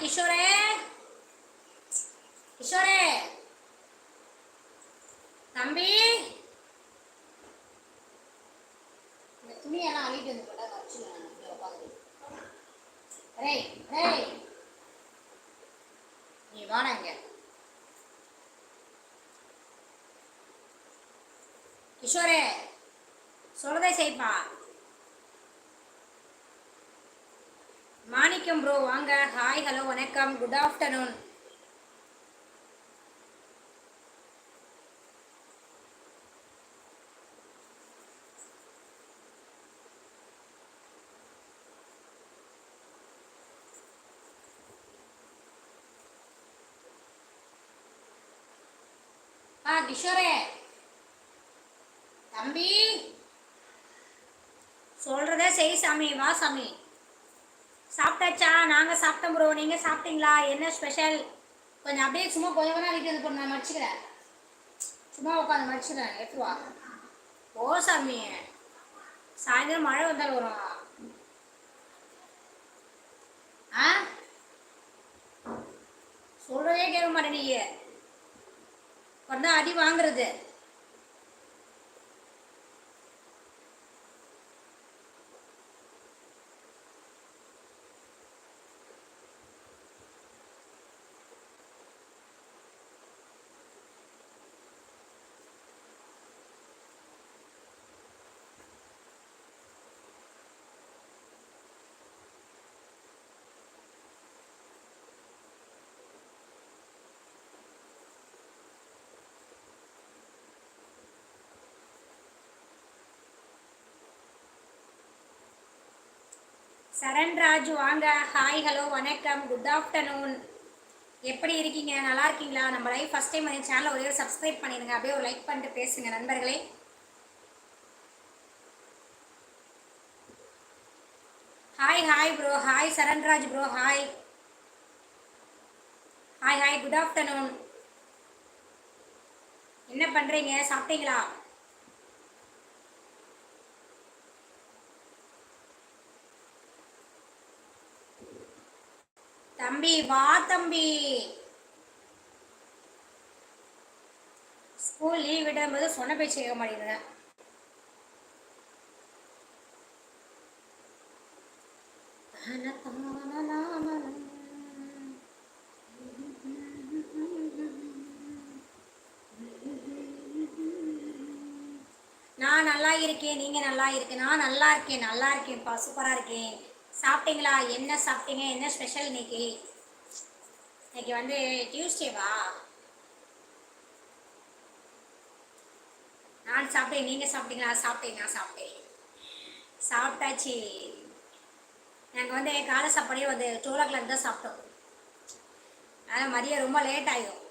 கிஷோரே கிஷோரே தம்பி? இந்த துணியெல்லாம் அழிட்டு வந்து போட்டா வச்சுக்கலாம் நீ வாடா இங்க. கிஷோரே சொல்றதே செய்ப்பா. மாணிக்கம் ப்ரோ வாங்க. ஹாய் ஹலோ வணக்கம். குட் ஆஃப்டர்நூன் ஆ கிஷோரே. தம்பி. சொல்றதே செய் சாமி. வா சாமி. சாப்பிட்டாச்சா? நாங்கள் சாப்பிட்டோம் ப்ரோ நீங்கள் சாப்பிட்டீங்களா? என்ன ஸ்பெஷல் கொஞ்சம் அப்படியே சும்மா கொஞ்சம் கொஞ்சம் வீட்டு இது பண்ண நான் மடிச்சுக்கிறேன். சும்மா உட்காந்து மடிச்சுக்கிறேன். எடுத்து வா. ஓ சாமி. சாயந்தரம் மழை வந்தால் வரும். ஆ? சொல்கிறதே கேட்க மாட்டேன் நீ அடி வாங்குறது. சரண்ராஜ் வாங்க. ஹாய் ஹலோ வணக்கம். குட் ஆஃப்டர்நூன் எப்படி இருக்கீங்க? நல்லா இருக்கீங்களா? நம்ம லைஃப் ஃபஸ்ட் டைம் வந்து சேனலை ஒரே ஒரு சப்ஸ்கிரைப் பண்ணிடுங்க. அப்படியே ஒரு லைக் பண்ணிட்டு பேசுங்க நண்பர்களே. Hi hi bro hi Saranraj bro hi hi hi good afternoon என்ன பண்ணுறீங்க சாப்பிட்டீங்களா? தம்பி வா தம்பி. ஸ்கூல் லீவ் விடும்போது சொன்ன பேச்சு கேட்க மாட்டேங்குது நான் நல்லா இருக்கேன் நீங்க நல்லா இருக்கு நான் நல்லா இருக்கேன் நல்லா இருக்கேன்ப்பா சூப்பரா இருக்கேன். சாப்பிட்டீங்களா? என்ன சாப்பிட்டீங்க? என்ன ஸ்பெஷல் இன்னைக்கு? இன்னைக்கு வந்து டியூஸ்டேவா நான் சாப்பிட்டேன். நீங்கள் சாப்பிட்டீங்களா? சாப்பிட்டேன். நான் சாப்பிட்டேன். சாப்பிட்டாச்சு. நாங்கள் வந்து காலை சாப்பாடே வந்து டூ ஓ கிளாக் தான் சாப்பிட்டோம். அதனால் மதியம் ரொம்ப லேட் ஆகிடும்